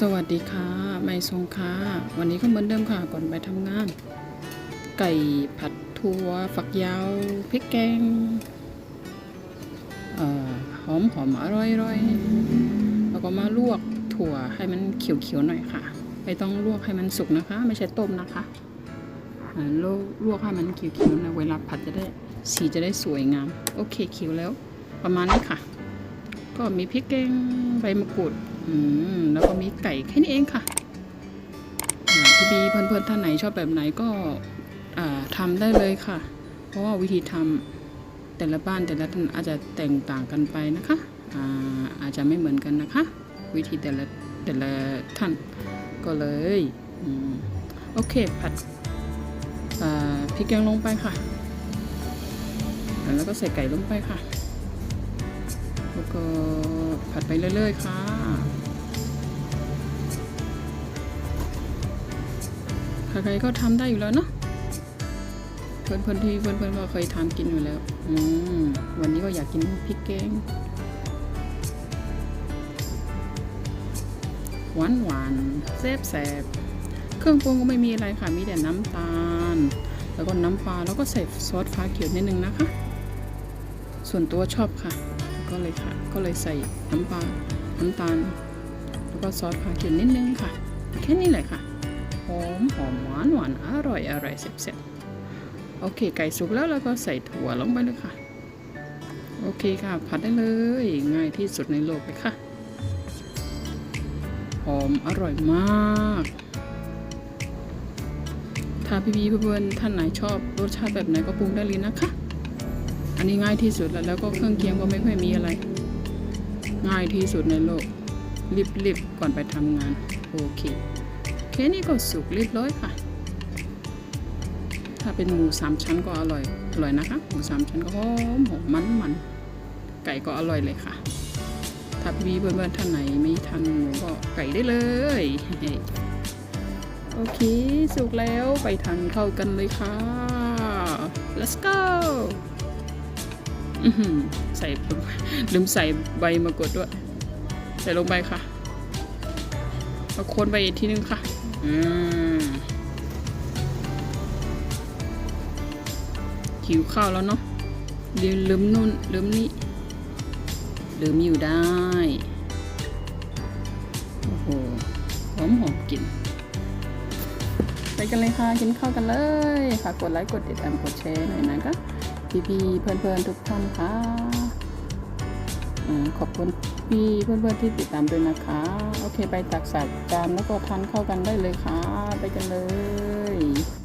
สวัสดีค่ะ ไม่ทรงค่ะ วันนี้ก็เหมือนเดิมค่ะ ก่อนไปทำงาน ไก่ผัดถั่วฝักยาวพริกแกงออหอมหอมอร่อยอร่อยแล้วก็มาลวกถั่วให้มันเขียวๆหน่อยค่ะ ไม่ต้องลวกให้มันสุกนะคะ ไม่ใช่ต้มนะคะลวกลวกให้มันเขียวๆนะเวลาผัดจะได้สีจะได้สวยงาม โอเคเขียวแล้ว ประมาณนี้ค่ะ ก็มีพริกแกงใบมะกรูด อืมแล้วก็มีไก่แค่นี้เองค่ะพี่บีเพื่อนๆท่านไหนชอบแบบไหนก็ทำได้เลยค่ะ เพราะว่าวิธีทำแต่ละบ้านแต่ละท่านอาจจะแตกต่างกันไปนะคะอาอาจจะไม่เหมือนกันนะคะ วิธีแต่ละแต่ละท่านก็เลยอโอเคผัดพริกแกงลงไปค่ะ แล้วก็ใส่ไก่ลงไปค่ะ ก็ผัดไปเรื่อยๆค่ะ ใครๆก็ทำได้อยู่แล้วเนาะเพื่อนๆที่เพื่อนๆก็เคยทำกินอยู่แล้ว อืม วันนี้ก็อยากกินพริกแกง หวานหวานๆแซ่บแซบๆเครื่องปรุงก็ไม่มีอะไรค่ะ มีแต่น้ำตาล แล้วก็น้ำปลา แล้วก็ใส่ซอสฟ้าเขียวนิดนึงนะคะ ส่วนตัวชอบค่ะ ก็เลยค่ะ ก็เลยใส่น้ำปลา น้ำตาล แล้วก็ซอสฟ้าเขียวนิดนึงค่ะ แค่นี้เลยค่ะ หอมหอมหวานหวานอร่อยอร่อยแซ่บๆโอเค ไก่สุกแล้วเราก็ใส่ถั่วลงไปเลยค่ะ โอเคค่ะ ผัดได้เลย ง่ายที่สุดในโลกเลยค่ะ หอมอร่อยมากถ้าพี่ๆเพื่อนๆท่านไหนชอบรสชาติแบบไหนก็ปรุงได้เลยนะคะ อันนี้ง่ายที่สุดแล้วแล้วก็เครื่องเคียงก็ไม่ค่อยมีอะไร ง่ายที่สุดในโลกรีบๆก่อนไปทำงาน โอเคแค่นี้ก็สุกเรียบร้อยค่ะ ถ้าเป็นหมูสามชั้นก็อร่อย อร่อยนะคะ หมูสามชั้นก็หอมหอมมันมันไก่ก็อร่อยเลยค่ะ ถ้าพี่เพื่อนๆท่านไหนไม่ทานหมูก็ไก่ได้เลย โอเค สุกแล้วไปทานข้าวกันเลยค่ะ let's go ใส่ลืมใส่ใบมะกรูดด้วย ใส่ลงไปค่ะเอาคนไปอีกทีนึงค่ะ อืมหิวข้าวแล้วเนาะลืมลืมนู่นลืมนี่ลืมอยู่ได้ โอ้โห หอมหอมกลิ่นไปกันเลยค่ะ กินข้าวกันเลย ฝากกดไลค์ กดติดตาม กดแชร์หน่อยนะคะ พี่ๆเพื่อนๆทุกท่านค่ะอ่าขอบคุณพี่เพื่อนๆที่ติดตามด้วยนะคะ โอเค ไปตักใส่จานแล้วก็ทานเข้ากันได้เลยค่ะ ไปกันเลย